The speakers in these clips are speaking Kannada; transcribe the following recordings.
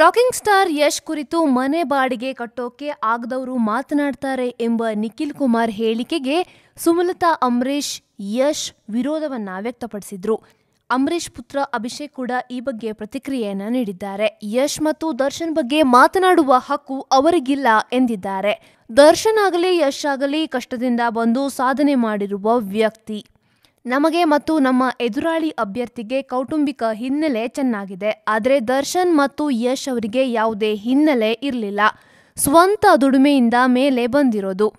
ರಾಕಿಂಗ್ ಸ್ಟಾರ್ ಯಶ್ ಕುರಿತು ಮನೆ ಬಾಡಿಗೆ ಕಟ್ಟೋಕೆ ಆಗದವರು ಮಾತನಾಡ್ತಾರೆ ಎಂಬ ನಿಖಿಲ್ ಕುಮಾರ್ ಹೇಳಿಕೆಗೆ ಸುಮಲತಾ ಅಂಬರೀಶ್ ಯಶ್ ವಿರೋಧವನ್ನ ವ್ಯಕ್ತಪಡಿಸಿದ್ರು. ಅಂಬರೀಶ್ ಪುತ್ರ ಅಭಿಷೇಕ್ ಕೂಡ ಈ ಬಗ್ಗೆ ಪ್ರತಿಕ್ರಿಯೆಯನ್ನ ನೀಡಿದ್ದಾರೆ. ಯಶ್ ಮತ್ತು ದರ್ಶನ್ ಬಗ್ಗೆ ಮಾತನಾಡುವ ಹಕ್ಕು ಅವರಿಗಿಲ್ಲ ಎಂದಿದ್ದಾರೆ. ದರ್ಶನ್ ಆಗಲಿ, ಯಶ್ ಆಗಲಿ ಕಷ್ಟದಿಂದ ಬಂದು ಸಾಧನೆ ಮಾಡಿರುವ ವ್ಯಕ್ತಿ. ನಮಗೆ ಮತ್ತು ನಮ್ಮ ಎದುರಾಳಿ ಅಭ್ಯರ್ಥಿಗೆ ಕೌಟುಂಬಿಕ ಹಿನ್ನೆಲೆ ಚೆನ್ನಾಗಿದೆ. ಆದರೆ ದರ್ಶನ್ ಮತ್ತು ಯಶ್ ಅವರಿಗೆ ಯಾವುದೇ ಹಿನ್ನೆಲೆ ಇರಲಿಲ್ಲ. ಸ್ವಂತ ದುಡಿಮೆಯಿಂದ ಮೇಲೆ ಬಂದಿರೋದು.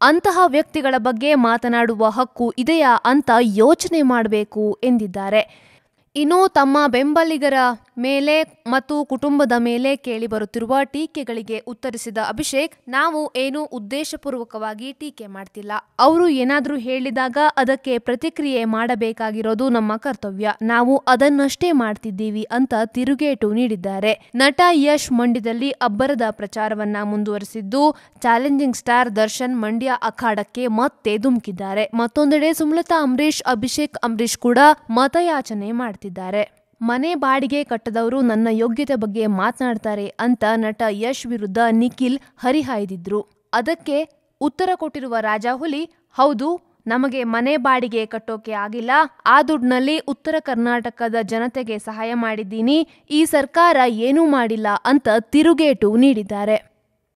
ಅಂತಹ ವ್ಯಕ್ತಿಗಳ ಬಗ್ಗೆ ಮಾತನಾಡುವ ಹಕ್ಕು ಇದೆಯಾ ಅಂತ ಯೋಚನೆ ಮಾಡಬೇಕು ಎಂದಿದ್ದಾರೆ. ಇನ್ನು ತಮ್ಮ ಬೆಂಬಲಿಗರ ಮೇಲೆ ಮತ್ತು ಕುಟುಂಬದ ಮೇಲೆ ಕೇಳಿಬರುತ್ತಿರುವ ಟೀಕೆಗಳಿಗೆ ಉತ್ತರಿಸಿದ ಅಭಿಷೇಕ್, ನಾವು ಏನು ಉದ್ದೇಶಪೂರ್ವಕವಾಗಿ ಟೀಕೆ ಮಾಡ್ತಿಲ್ಲ. ಅವರು ಏನಾದರೂ ಹೇಳಿದಾಗ ಅದಕ್ಕೆ ಪ್ರತಿಕ್ರಿಯೆ ಮಾಡಬೇಕಾಗಿರೋದು ನಮ್ಮ ಕರ್ತವ್ಯ. ನಾವು ಅದನ್ನಷ್ಟೇ ಮಾಡ್ತಿದ್ದೀವಿ ಅಂತ ತಿರುಗೇಟು ನೀಡಿದ್ದಾರೆ. ನಟ ಯಶ್ ಮಂಡ್ಯದಲ್ಲಿ ಅಬ್ಬರದ ಪ್ರಚಾರವನ್ನ ಮುಂದುವರೆಸಿದ್ದು, ಚಾಲೆಂಜಿಂಗ್ ಸ್ಟಾರ್ ದರ್ಶನ್ ಮಂಡ್ಯ ಅಖಾಡಕ್ಕೆ ಮತ್ತೆ ಧುಮುಕಿದ್ದಾರೆ. ಮತ್ತೊಂದೆಡೆ ಸುಮಲತಾ ಅಂಬರೀಶ್ ಅಭಿಷೇಕ್ ಅಂಬರೀಶ್ ಕೂಡ ಮತಯಾಚನೆ ಮಾಡ್ತಿದ್ದಾರೆ. ಮನೆ ಬಾಡಿಗೆ ಕಟ್ಟದವರು ನನ್ನ ಯೋಗ್ಯತೆ ಬಗ್ಗೆ ಮಾತನಾಡ್ತಾರೆ ಅಂತ ನಟ ಯಶ್ ವಿರುದ್ಧ ನಿಖಿಲ್ ಹರಿಹಾಯ್ದಿದ್ರು. ಅದಕ್ಕೆ ಉತ್ತರ ಕೊಟ್ಟಿರುವ ರಾಜಾಹುಲಿ, ಹೌದು, ನಮಗೆ ಮನೆ ಬಾಡಿಗೆ ಕಟ್ಟೋಕೆ ಆಗಿಲ್ಲ. ಆ ದುಡ್ಡಿನಲ್ಲಿ ಉತ್ತರ ಕರ್ನಾಟಕದ ಜನತೆಗೆ ಸಹಾಯ ಮಾಡಿದ್ದೀನಿ. ಈ ಸರ್ಕಾರ ಏನೂ ಮಾಡಿಲ್ಲ ಅಂತ ತಿರುಗೇಟು ನೀಡಿದ್ದಾರೆ.